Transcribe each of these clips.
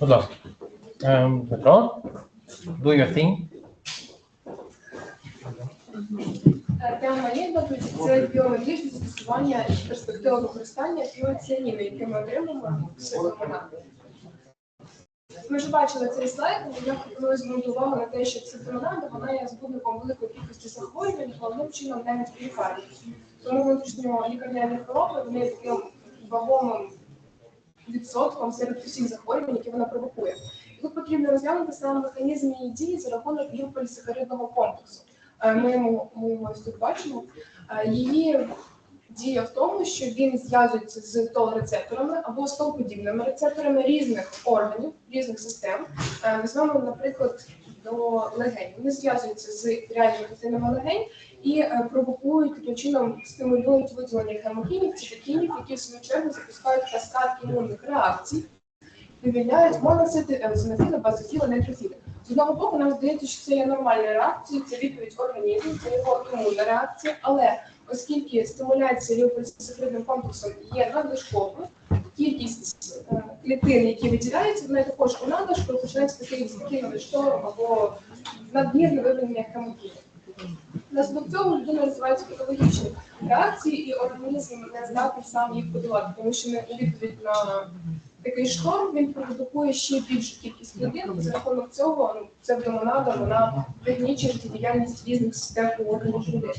Будь ласка. Ем, Дмитро, do your thing. Тема моєї це біометричне застосування і перспектива використання біоціаніну, яке ми отримуємо ситомонах. Ми вже бачили цей слайд, я пропоную звернути увагу на те, що цитомонада вона є збудником великої кількості захворювань, головним чином не міфіліфарії. Тому внутрішньо лікарняні хвороби вони таким вагомим відсотком серед усіх захворювань, які вона провокує. І тут потрібно розглянути саме механізм її дії за рахунок гіперсахаридного комплексу. Е, Ми йому, ми тут бачимо. Е, Її дія в тому, що він зв'язується з толрецепторами або стовподібними рецепторами різних органів, різних систем. Е, Візьмемо, наприклад, до легень. Вони зв'язуються з реальними клітинами легень і е, провокують таким чином стимулюють виділення хемокінів, цитокінів, які в свою чергу запускають каскад імунних реакцій, вивільняють моноцити, езонофіли, базофіли, нейтрофіли. З одного боку, нам здається, що це є нормальною реакцією, це відповідь організму, це його імунна реакція, але оскільки стимуляція ліопольсахаридним комплексом є надлишковою, кількість е, клітин, які виділяються, вони також у надлишку починається такий спокійний шторм або надмірне виведення хемокінів. Внаслідок цього людина називається патологічні реакції, і організм не здатний сам їх подолати, тому що не відповідь на такий шторм він продукує ще більшу кількість клітин, за рахунок цього ну, псевдомонада вона пригнічує діяльність різних систем органів людини.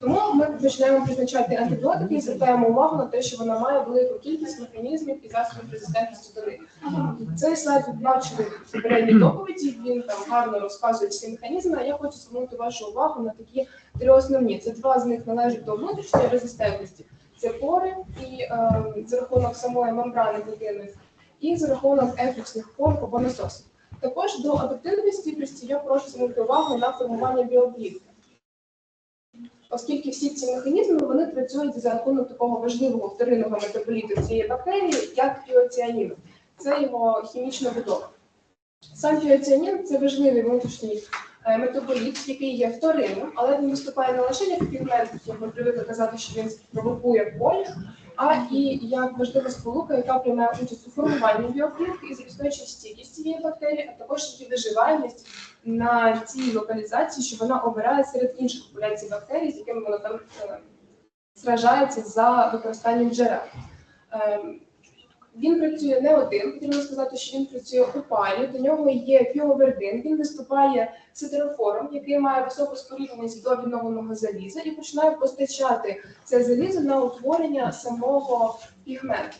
Тому ми починаємо призначати антибіотики і звертаємо увагу на те, що вона має велику кількість механізмів і засобів резистентності до них. Цей слайд ви бачили в попередній доповіді. Він там гарно розказує всі механізми. А я хочу звернути вашу увагу на такі три основні. Це два з них належать до внутрішньої резистентності. Це пори і е, за рахунок самої мембрани клітини, і за рахунок ефлюксних пор або насосів. Також до адаптивної стійкості я прошу звернути увагу на формування біоплівки. Оскільки всі ці механізми вони працюють за рахунок такого важливого вторинного метаболіту цієї бактерії, як піоціанін. Це його хімічна будова. Сам піоціанін це важливий внутрішній е, метаболіт, який є вторинним, але він виступає не лише як пігмент, як ми привикли казати, що він провокує болі, а і як важлива сполука, яка приймає участь у формуванні біоклітки і забезпечує стійкість цієї бактерії, а також її виживальність на цій локалізації, що вона обирає серед інших популяцій бактерій, з якими вона там е, сражається за використанням джерел. Він працює не один, потрібно сказати, що він працює у парі. До нього є піовердин. Він виступає сидерофором, який має високу спорідненість до відновленого заліза і починає постачати це залізо на утворення самого пігменту.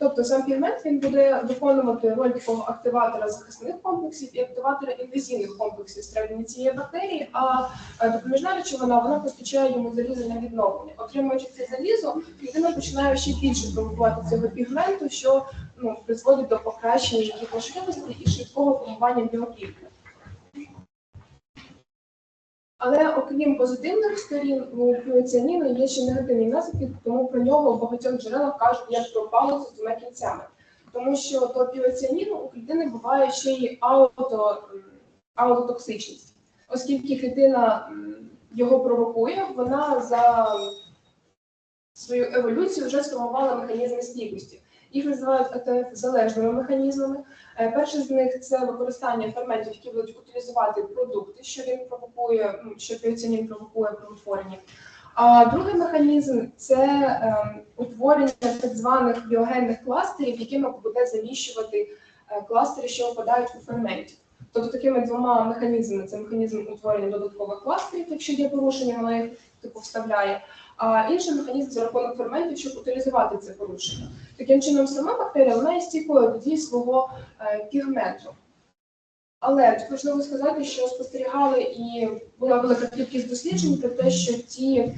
Тобто сам пігмент він буде виконувати роль такого активатора захисних комплексів і активатора інвазійних комплексів всередині цієї бактерії, а допоміжна речовина вона постачає йому залізо на відновлення. Отримуючи це залізо, людина починає ще більше провокувати цього пігменту, що ну, призводить до покращення їх можливостей і швидкого формування біоклітки. Але окрім позитивних сторін, у піоціаніну є ще негативні наслідки, тому про нього в багатьох джерелах кажуть як про з двома кінцями. Тому що до піоціаніну у клітини буває ще й ауто, аутотоксичність. Оскільки клітина його провокує, вона за свою еволюцію вже сформувала механізми стійкості. Їх називають АТФ залежними механізмами. Е, Перший з них це використання ферментів, які будуть утилізувати продукти, що він провокує, що піоцинін провокує при утворенні. А другий механізм це ем, утворення так званих біогенних кластерів, якими буде заміщувати е, кластери, що опадають у ферменті. Тобто такими двома механізмами це механізм утворення додаткових кластерів, якщо є порушення, вона їх типу вставляє. А інший механізм за рахунок ферментів, щоб утилізувати це порушення. Таким чином, сама бактерія вона є стійкою до дії свого е, пігменту. Але тут важливо сказати, що спостерігали і була велика кількість досліджень про те, що ті е,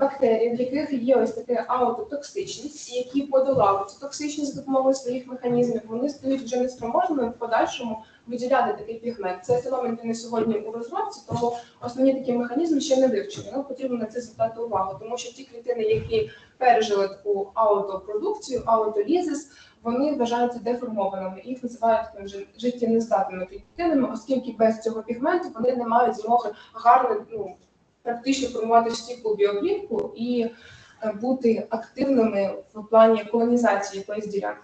бактерії, в яких є ось така аутотоксичність, які подолали цю токсичність за допомогою своїх механізмів, вони стають вже неспроможними в подальшому виділяти такий пігмент. Це феномен він не сьогодні у розробці, тому основні такі механізми ще не вивчені. Нам потрібно на це звертати увагу, тому що ті клітини, які пережили таку аутопродукцію, аутолізис, вони вважаються деформованими. Їх називають такими вже життєнездатними клітинами, оскільки без цього пігменту вони не мають змоги гарно ну, практично формувати стійку біоплівку і е, бути активними в плані колонізації якоїсь ділянки.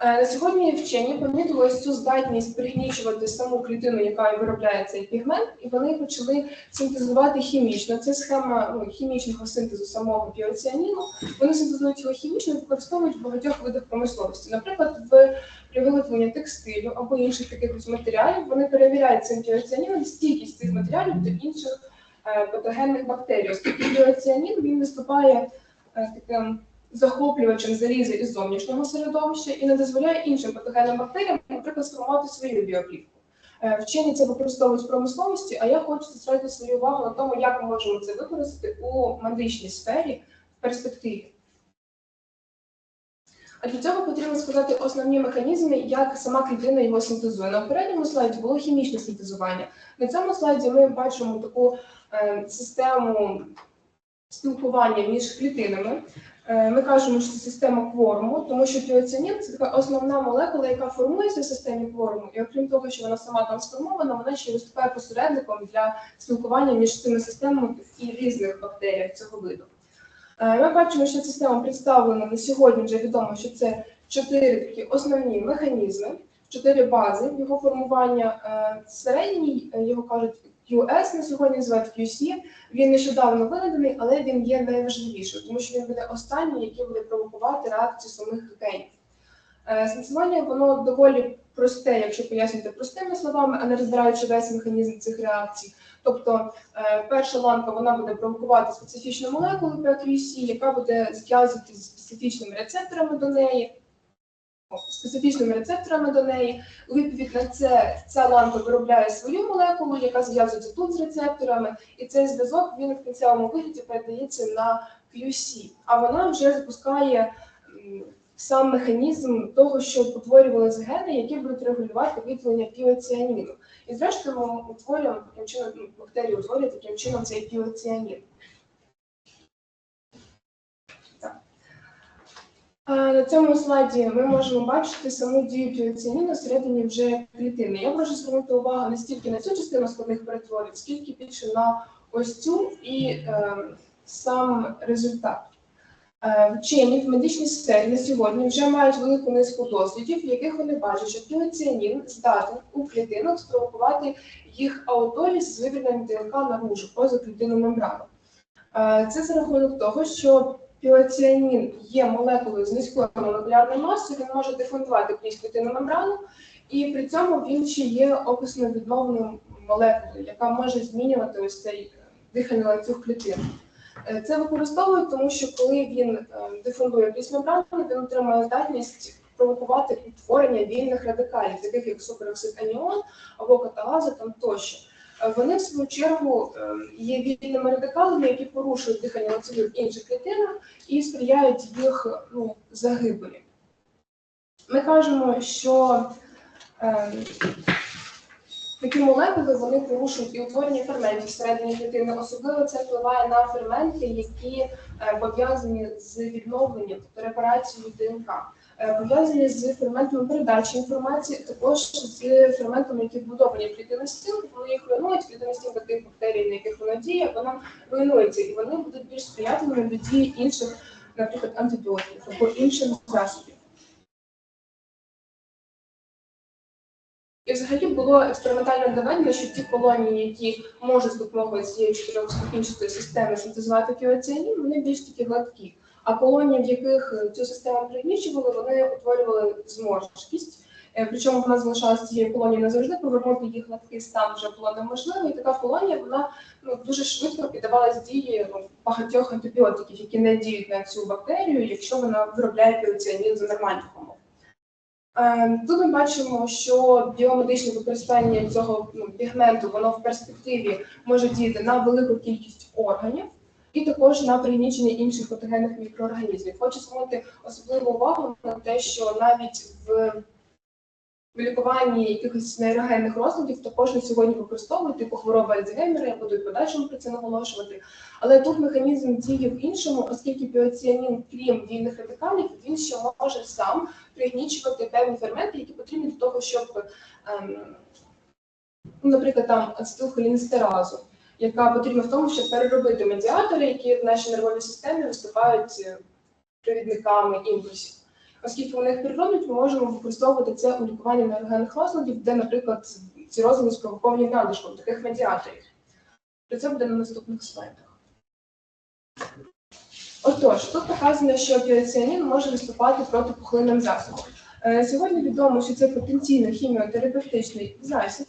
Е, На сьогодні вчені помітили цю здатність пригнічувати саму клітину, яка виробляє цей пігмент, і вони почали синтезувати хімічно. Це схема ну, хімічного синтезу самого біоціаніну. Вони синтезують його хімічно і використовують в багатьох видах промисловості. Наприклад, в при виготовленні текстилю або інших якихось матеріалів вони перевіряють цим біоціаніном стійкість цих матеріалів до інших е, патогенних бактерій. Оскільки біоціанін він виступає е, таким захоплювачем заліза із зовнішнього середовища і не дозволяє іншим патогенним бактеріям, наприклад, сформувати свою біоплівку. Е, Вчені це використовують в промисловості, а я хочу зосередити свою увагу на тому, як ми можемо це використати у медичній сфері в перспективі. А для цього потрібно сказати основні механізми, як сама клітина його синтезує. На попередньому слайді було хімічне синтезування. На цьому слайді ми бачимо таку е, систему спілкування між клітинами. Е, Ми кажемо, що це система кворуму, тому що піоцинін це така основна молекула, яка формується в системі кворуму. І окрім того, що вона сама там сформована, вона ще виступає посередником для спілкування між цими системами і різних бактерій цього виду. Е, Ми бачимо, що система представлена на сьогодні вже відомо, що це чотири такі основні механізми, чотири бази його формування. Е, Середній його кажуть QS, на сьогодні називають QC. Він нещодавно винайдений, але він є найважливішим, тому що він буде останній, який буде провокувати реакцію самих генів. Е, Сенсування воно доволі просте, якщо пояснити простими словами, а не розбираючи весь механізм цих реакцій. Тобто е, перша ланка вона буде провокувати специфічну молекулу PQC, яка буде зв'язувати з специфічними рецепторами до неї. Специфічними рецепторами до неї. У відповідь на це ця ланка виробляє свою молекулу, яка зв'язується тут з рецепторами, і цей зв'язок він в кінцевому вигляді передається на QC. А вона вже запускає сам механізм того, що утворювалися гени, які будуть регулювати виділення піоціаніну. І зрештою ми утворюємо таким чином, ну, бактерії утворюють таким чином цей піоціанін. На цьому слайді ми можемо бачити саму дію піоціаніну всередині вже клітини. Я прошу звернути увагу не стільки на цю частину складних перетворів, скільки більше на ось цю і е, сам результат. Е, Вчені в медичній сфері на сьогодні вже мають велику низку дослідів, в яких вони бачать, що піоціанін здатен у клітинах спровокувати їх аутоліз з вивільненням ДНК наружу поза клітинну мембрану. Е, Це за рахунок того, що піоціанін є молекулою з низькою молекулярною масою, він може дифундувати крізь клітинну мембрану, і при цьому він ще є описно відновленою молекулою, яка може змінювати ось цей е, дихальний ланцюг клітин. Е, Це використовують, тому що коли він е, дифундує крізь мембрану, він отримує здатність провокувати утворення вільних радикалів, таких як супероксид аніон або каталази там тощо. Вони в свою чергу е, є вільними радикалами, які порушують дихання ланцюги в інших клітинах і сприяють їх ну, загибелі. Ми кажемо, що е, Такі молекули вони порушують і утворення ферментів всередині клітини. Особливо це впливає на ферменти, які е, пов'язані з відновленням, тобто репарацією ДНК, пов'язані з ферментами передачі інформації, також з ферментами, які вбудовані в клітинну стінку, коли їх руйнують, клітинна стінка тих бактерій, на яких вона діє, вона руйнується, і вони будуть більш сприятливими до дії інших, наприклад, антибіотиків або інших засобів. І взагалі було експериментально доведено, що ті колонії, які можуть з допомогою цієї чотирьохступінчатої системи синтезувати піоціанін, вони більш такі гладкі. А колонії, в яких е, цю систему пригнічували, вони утворювали зморшкість. Е, Причому вона залишалася цією колонією назавжди, повернути їх гладкий стан вже було неможливо. І така колонія вона ну, дуже швидко піддавалась дії ну, багатьох антибіотиків, які не діють на цю бактерію, якщо вона виробляє піоціанін за нормальних умов. Е, Тут ми бачимо, що біомедичне використання цього ну, пігменту воно в перспективі може діяти на велику кількість органів і також на пригнічення інших патогенних мікроорганізмів. Хочу звернути особливу увагу на те, що навіть в в лікуванні якихось нейрогенних розладів також на сьогодні використовують типу хвороби Альцгеймера, я буду і подальшому про це наголошувати. Але тут механізм діє в іншому, оскільки піоціанін, крім вільних радикалів, він ще може сам пригнічувати певні ферменти, які потрібні для того, щоб, ем, ну, наприклад, там ацетилхолінестеразу. Яка потрібна в тому, щоб переробити медіатори, які в нашій нервовій системі виступають е, провідниками імпульсів. Оскільки вони їх перероблять, ми можемо використовувати це у лікуванні нейрогенних розладів, де, наприклад, ці розлади спровоковані надлишком таких медіаторів. Про це буде на наступних слайдах. Отож, тут показано, що піоціанін може виступати проти пухлинним засобом. Е, Сьогодні відомо, що це потенційно хіміотерапевтичний засіб,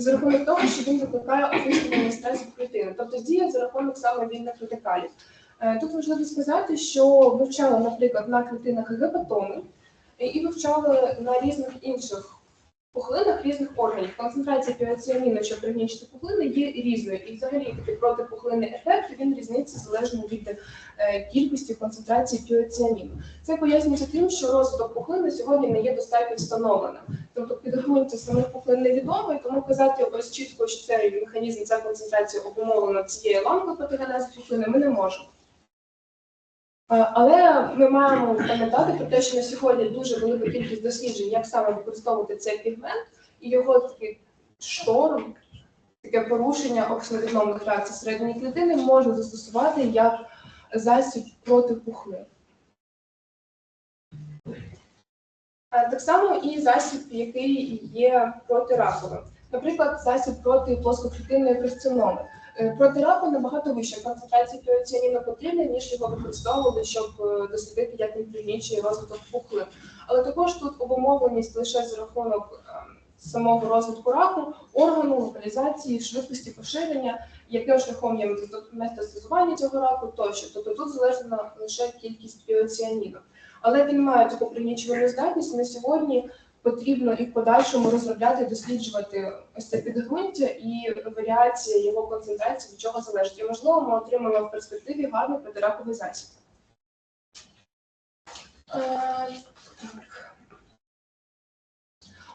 за рахунок того, що він викликає окислювання стресу клітини, тобто діє за рахунок саме вільних радикалів. Е, Тут важливо сказати, що вивчали, наприклад, на клітинах гепатоми і вивчали на різних інших пухлинах різних органів. Концентрація піоціаніну, що пригнічити пухлини, є різною. І взагалі такий протипухлинний ефект він різниця залежно від е, кількості концентрації піоціаніну. Це пояснюється тим, що розвиток пухлини сьогодні не є достатньо встановленим. Тобто підґрунтя самих пухлин невідомо, і тому казати ось чітко, що цей механізм, ця концентрація обумовлена цією ламкою патогенезу пухлини, ми не можемо. Але ми маємо пам'ятати про те, що на сьогодні дуже велика кількість досліджень, як саме використовувати цей пігмент, і його такий шторм, таке порушення оксидовідновних реакцій середньої клітини можна застосувати як засіб проти пухлин. Е, Так само і засіб, який є протираковим. Наприклад, засіб проти плоскоклітинної карциноми. Е, Проти раку набагато вища концентрація піоціаніну потрібна, ніж його використовували, щоб е, дослідити, як пригнічує розвиток пухлин. Але також тут обумовленість лише за рахунок е, самого розвитку раку, органу, локалізації, швидкості поширення, яким шляхом є метастаз- метастазування цього раку тощо. Тобто тут залежна лише кількість піоціаніну. Але він має таку пригнічувальну здатність. На сьогодні потрібно і в подальшому розробляти, досліджувати ось це підґрунтя і варіація його концентрації, від чого залежить. І можливо, ми отримаємо в перспективі гарний протираковий засіб. Е.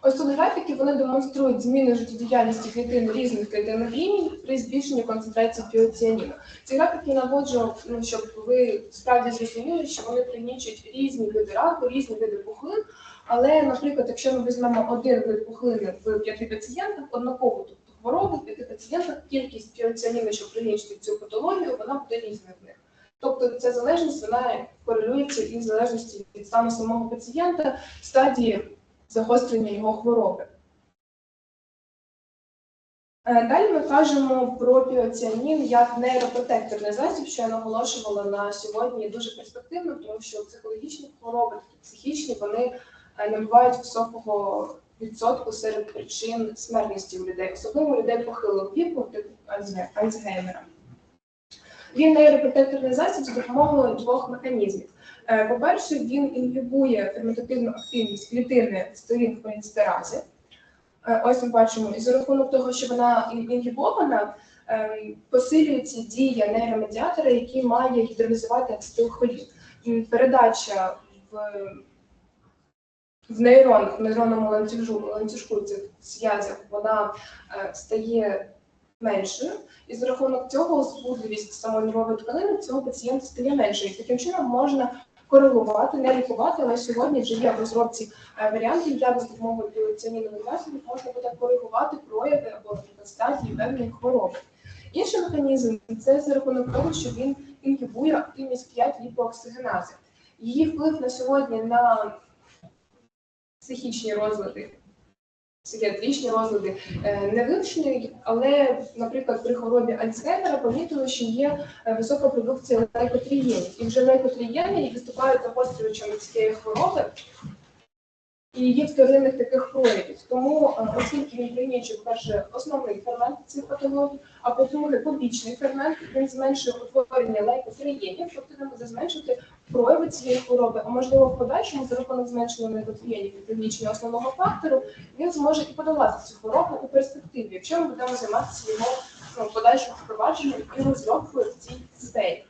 Ось тут графіки вони демонструють зміни життєдіяльності клітин різних клітинних ліній при збільшенні концентрації піоціаніну. Ці графіки наводжу, ну, щоб ви справді зрозуміли, що вони пригнічують різні види раку, різні види пухлин. Але, наприклад, якщо ми візьмемо один вид пухлини в п'яти пацієнтах, однаково тобто хворобу в п'яти пацієнтах, кількість піоціаніну, що пригнічити цю патологію, вона буде різна в них. Тобто ця залежність вона корелюється із залежності від стану самого пацієнта, стадії загострення його хвороби. Е, Далі ми кажемо про піоціанін як нейропротекторний засіб, що я наголошувала на сьогодні дуже перспективно, тому що психологічні хвороби, психічні, вони набувають високого відсотку серед причин смертності у людей, особливо людей похилого віку, типу Альцгеймера. Він нейропротекторний засіб за допомогою двох механізмів. Е, По-перше, він інгібує ферментативну активність клітини сторін холінстерази. Е, Ось ми бачимо, і за рахунок того, що вона інгібована, посилюється дія нейромедіатора, який має гідролізувати ацетилхолін. Передача в, в нейрон, в нейронному ланцюжку, ланцюжку цих зв'язок, вона е, стає меншою, і за рахунок цього збудливість самої нервової тканини цього пацієнта стає меншою. Таким чином можна корелувати, не лікувати, але сьогодні вже є в розробці е, варіантів, як за допомогою біоціанінових засобів можна буде коригувати прояви або стадії певної хвороби. Інший механізм це за рахунок того, що він інгібує активність 5 ліпооксигенази. Її вплив на сьогодні на психічні розлади, психіатричні розлади е, не вивчений, але, наприклад, при хворобі Альцгеймера помітили, що є е, висока продукція лейкотрієнів. І вже лейкотрієни виступають загострювачами цієї хвороби і є вторинних таких проявів. Тому, е, оскільки він пригнічує, перше, основний фермент цих патологій, а по-друге, побічний фермент, він зменшує утворення лейкотрієнів, тобто він буде зменшувати прояви цієї хвороби, а можливо в подальшому за рахунок зменшення і пригнічення основного фактору, він зможе і подолати цю хворобу у перспективі, якщо ми будемо займатися його ну, подальшим впровадженням і розробкою в цій сфері.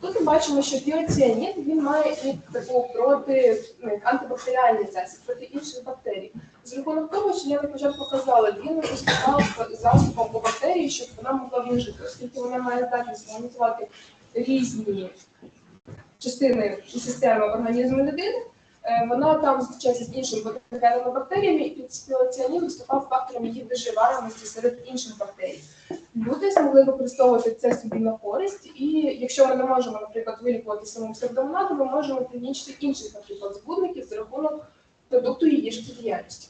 Тут ми бачимо, що піоціанін він має і таку проти ну, антибактеріальний засіб проти інших бактерій. З рахунок того, що я на початку казала, він виступав засобом у бактерії, щоб вона могла вижити, оскільки вона має здатність організувати різні частини системи організму людини. Е, Вона там зустрічається з іншими патогенними бактеріями, і підспілоціанін виступав фактором її виживаності серед інших бактерій. Люди змогли використовувати це собі на користь, і якщо ми не можемо, наприклад, вилікувати самим псевдомонадом, ми можемо пригнічити інших, наприклад, збудників за рахунок продукту її життєдіяльності.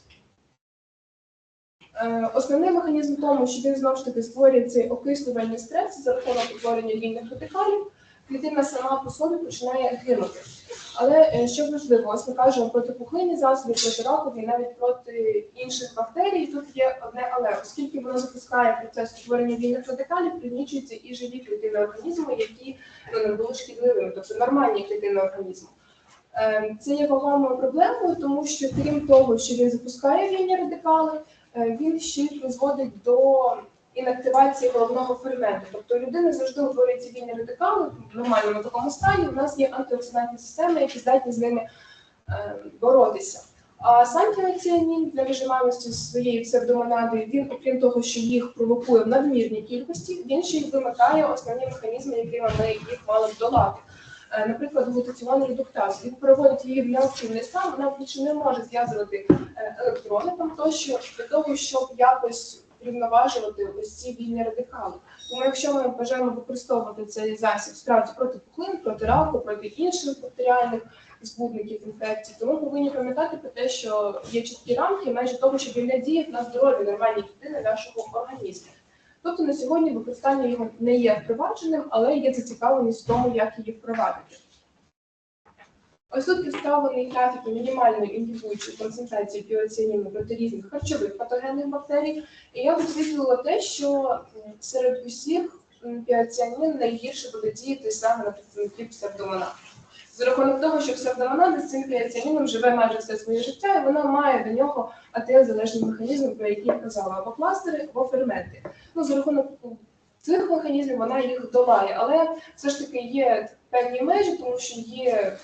Е, Основний механізм тому, що він знову ж таки створює цей окислювальний стрес за рахунок утворення вільних радикалів, клітина сама по собі починає гинути. Але е, що важливо, ось ми кажемо проти пухлинні засоби, проти ракові, навіть проти інших бактерій. Тут є одне але, оскільки воно запускає процес утворення вільних радикалів, пригнічуються і живі клітини організму, які ну, не були шкідливими, тобто нормальні клітини організму. Е, Це є вагомою проблемою, тому що крім того, що він запускає вільні радикали, е, він ще призводить до інактивації головного ферменту. Тобто у людини завжди утворюються вільні радикали в нормальному такому стані. У нас є антиоксидантні системи, які здатні з ними е, боротися. А сантіоціанін для виживаності своєї псевдомонади, він, окрім того, що їх провокує в надмірній кількості, він ще й вимикає основні механізми, якими ми їх мали б. Е, Наприклад, глутаціон редуктаз. Він переводить її в неактивний стан, вона більше не може зв'язувати е, електрони там тощо для того, щоб якось рівноважувати ось ці вільні радикали. Тому якщо ми бажаємо використовувати цей засіб справді проти пухлин, проти раку, проти інших бактеріальних збудників інфекцій, то ми повинні пам'ятати про те, що є чіткі рамки межі того, щоб він діяв на здоров'я нормальні клітини нашого організму. Тобто на сьогодні використання його не є впровадженим, але є зацікавленість в тому, як її впровадити. Ось тут представлений графік мінімальної інгібуючої концентрації піоціаніну проти різних харчових патогенних бактерій. І я висвітлила те, що серед усіх м, найгірше буде діяти саме на представників псевдомонад. За рахунок того, що псевдомонада з цим піоціаніном живе майже все своє життя, і вона має до нього АТФ-залежні механізми, про які я казала, або кластери, або ферменти. Ну, за рахунок цих механізмів вона їх долає, але все ж таки є певні межі, тому що є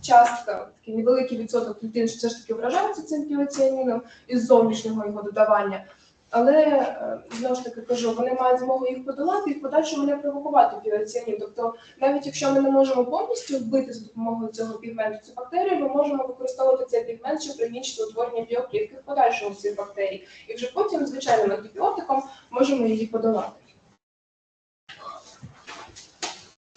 частка, такий невеликий відсоток клітин, що все ж таки вражаються цим піоціаніном із зовнішнього його додавання. Але е, знову ж таки кажу, вони мають змогу їх подолати і в подальшому не провокувати піоціанін. Тобто, навіть якщо ми не можемо повністю вбити за допомогою цього пігменту цю бактерію, ми можемо використовувати цей пігмент, щоб пригнічити утворення біоклітки в подальшому цих бактерій. І вже потім звичайним антибіотиком можемо її подолати.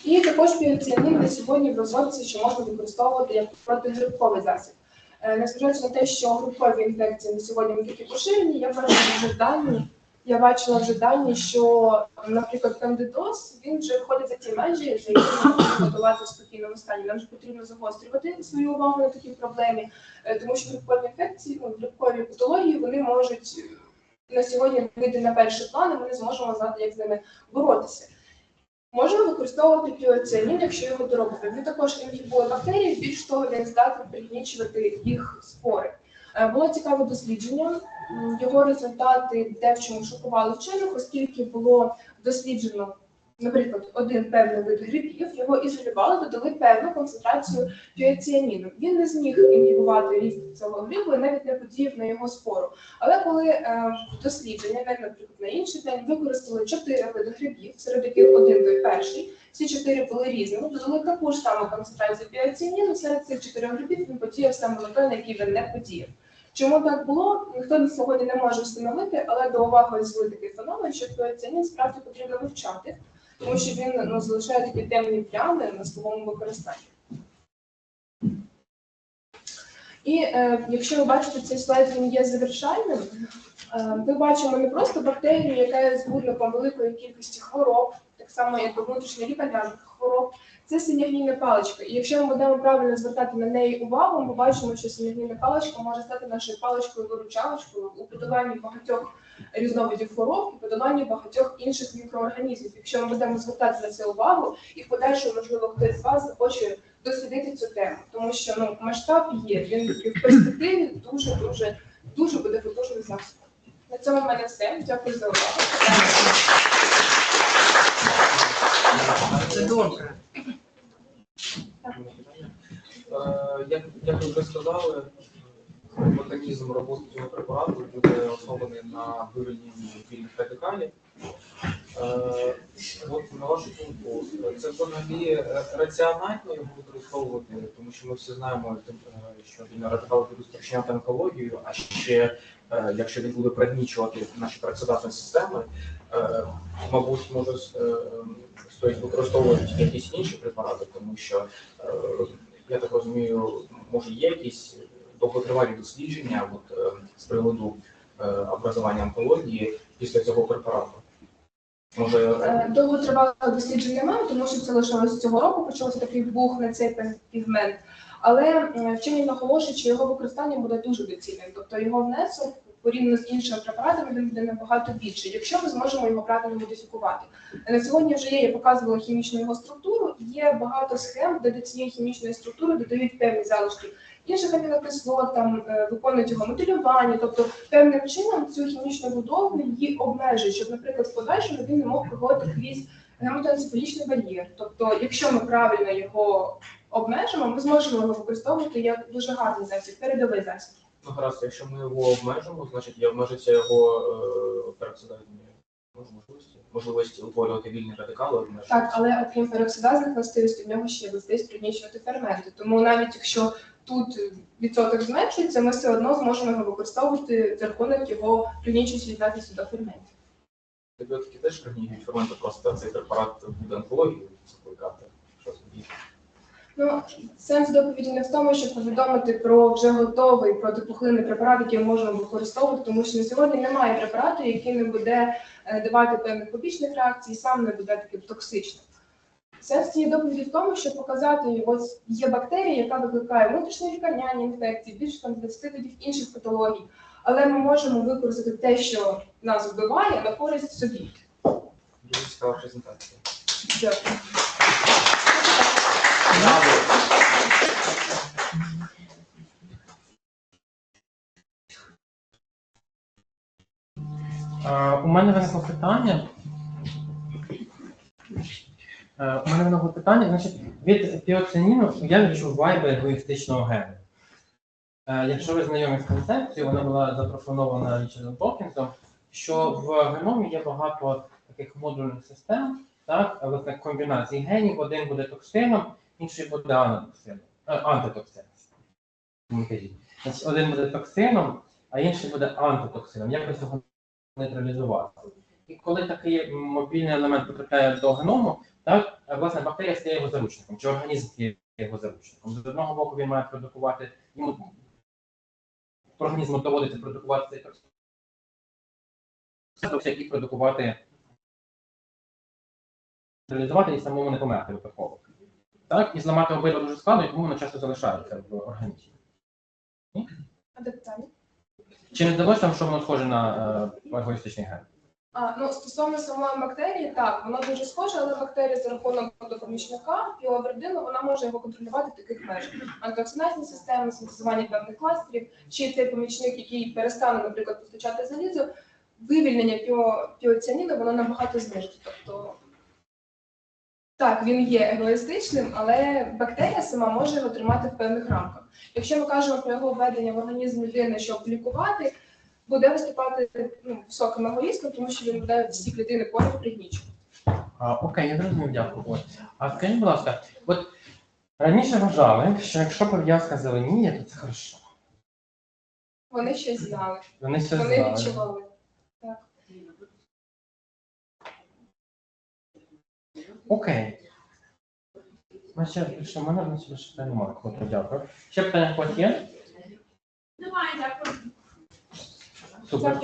І також на сьогодні розводиться, що можна використовувати як протигрибковий засіб. Е, Незважаючи на те, що групові інфекції на сьогодні не такі поширені, я бачила вже дані. Я бачила вже дані, що, наприклад, кандидоз він вже входить за ті межі, за які можемо подолати в спокійному стані. Нам ж потрібно загострювати свою увагу на такій проблемі, е, тому що грибкові інфекції, ну, грибкові патології, вони можуть е, на сьогодні вийти на перший план, і ми не зможемо знати, як з ними боротися. Можна використовувати піоціанін, якщо його доробити. Він також інгібує бактерії, більш того, він здатний пригнічувати їх спори. Е, Було цікаве дослідження. Його результати де в чому шокували вчених, оскільки було досліджено, наприклад, один певний вид грибів, його ізолювали, додали певну концентрацію піоціаніну. Він не зміг інгібувати ріст цього грибу і навіть не подіяв на його спору. Але коли е, дослідження, навіть, наприклад, на інший день використали чотири види грибів, серед яких один той перший, всі чотири були різними, додали таку ж саму концентрацію піоціаніну, серед цих чотирьох грибів він подіяв саме на той, на який він не подіяв. Чому так було, ніхто на сьогодні не може встановити, але до уваги звели такий феномен, що піоціанін справді потрібно вивчати, тому що він ну, залишає такі темні плями на своєму використанні. І е, якщо ви бачите цей слайд, він є завершальним. Е, ми бачимо не просто бактерію, яка є збудником великої кількості хвороб, так само як і внутрішньо лікарняних хвороб. Це синягнійна паличка. І якщо ми будемо правильно звертати на неї увагу, ми бачимо, що синягнійна паличка може стати нашою паличкою-виручалочкою у подоланні багатьох різновидів хвороб і подоланні багатьох інших мікроорганізмів. Якщо ми будемо звертати на це увагу, і в подальшому, можливо, хтось з вас захоче дослідити цю тему, тому що ну масштаб є. Він в перспективі дуже дуже дуже буде потужний засіб. На цьому в мене все. Дякую за увагу. Це добре. Е, Як, як ви вже сказали, механізм роботи цього препарату буде оснований на вивільненні вільних радикалів. Е, От на вашу думку, це взагалі е, раціонально його використовувати, тому що ми всі знаємо, е, що він радикал буде спричиняти онкологію, а ще е, якщо він буде пригнічувати наші працедатні системи, мабуть, може стоїть використовувати якісь інші препарати, тому що я так розумію, може є якісь довготривалі дослідження от, е, з приводу е, образування онкології після цього препарату. Може, Е, Довготривалого досліджень немає, тому що це лише цього року почався такий бух на цей пігмент. Але вчені наголошують, що його використання буде дуже доцільним, тобто його внесок порівняно з іншими препаратами він буде набагато більший, якщо ми зможемо його правильно модифікувати. На сьогодні вже є, я показувала хімічну його структуру. Є багато схем, де до цієї хімічної структури додають певні залишки інших амінокислот, там е, виконують його моделювання, тобто певним чином цю хімічну будову її обмежують, щоб, наприклад, в подальшому він не мог проходити крізь гематоенцефалічний бар'єр. Тобто, якщо ми правильно його обмежимо, ми зможемо його використовувати як дуже гарний засіб, передовий засіб. ну гаразд, якщо ми його обмежимо, значить і обмежиться його е, пероксидальні можливості, утворювати вільні радикали. Так, але окрім пероксидазних властивостей, в нього ще є властивість пригнічувати ферменти. Тому навіть якщо тут відсоток зменшується, ми все одно зможемо його використовувати за рахунок його пригнічуючої здатності до ферментів. Антибіотики теж пригнічують ферменти, просто цей препарат буде онкологію закликати. Що собі. Ну, сенс доповіді не в тому, щоб повідомити про вже готовий протипухлинний препарат, який ми можемо використовувати, тому що на сьогодні немає препарату, який не буде е, давати певних побічних реакцій, і сам не буде таким токсичним. Сенс цієї доповіді в тому, щоб показати, ось є бактерія, яка викликає внутрішні лікарняні інфекції, більше там 20 видів інших патологій. Але ми можемо використати те, що нас вбиває, на користь собі. Дуже цікава презентація. Дякую. У мене виникло питання. У мене виникло питання, значить, від піоциніну я відчув вайби егоїстичного гену. Якщо ви знайомі з концепцією, вона була запропонована Річардом Докінсом, що в геномі є багато таких модульних систем, так, власне, комбінацій генів, один буде токсином, інший буде анатоксином, антитоксином. Значить, один буде токсином, а інший буде антитоксином. Якось його нейтралізувати. І коли такий мобільний елемент потрапляє до геному, так власне бактерія стає його заручником, чи організм стає його заручником. З одного боку він має продукувати, йому організму доводиться продукувати цей токсин, і продукувати, реалізувати і самому не померти випадково. Так, і зламати обидва дуже складно, і тому воно часто залишається в організмі. А де питання? Чи не здалося вам, що воно схоже на егоїстичний ген? А, ну, стосовно самої бактерії, так, воно дуже схоже, але бактерія за рахунок допомічника, піловердину, вона може його контролювати в таких межах. Антиоксидантні системи, синтезування певних кластерів, чи цей помічник, який перестане, наприклад, постачати залізо, вивільнення піо, піоціаніду, воно набагато знижить. Тобто, так, він є егоїстичним, але бактерія сама може його тримати в певних рамках. Якщо ми кажемо про його введення в організм людини, щоб лікувати, буде виступати ну, високим егоїстом, тому що він буде всі клітини поряд пригнічувати. Окей, я зрозумів, дякую. От. А скажіть, будь ласка, от раніше вважали, що якщо пов'язка зеленіє, то це хорошо. Вони щось знали, Вони все вони знали. відчували. Окей. Значить, більше в мене значить, більше питань немає. Круто, дякую. Ще питання в когось є? Немає, дякую. Супер.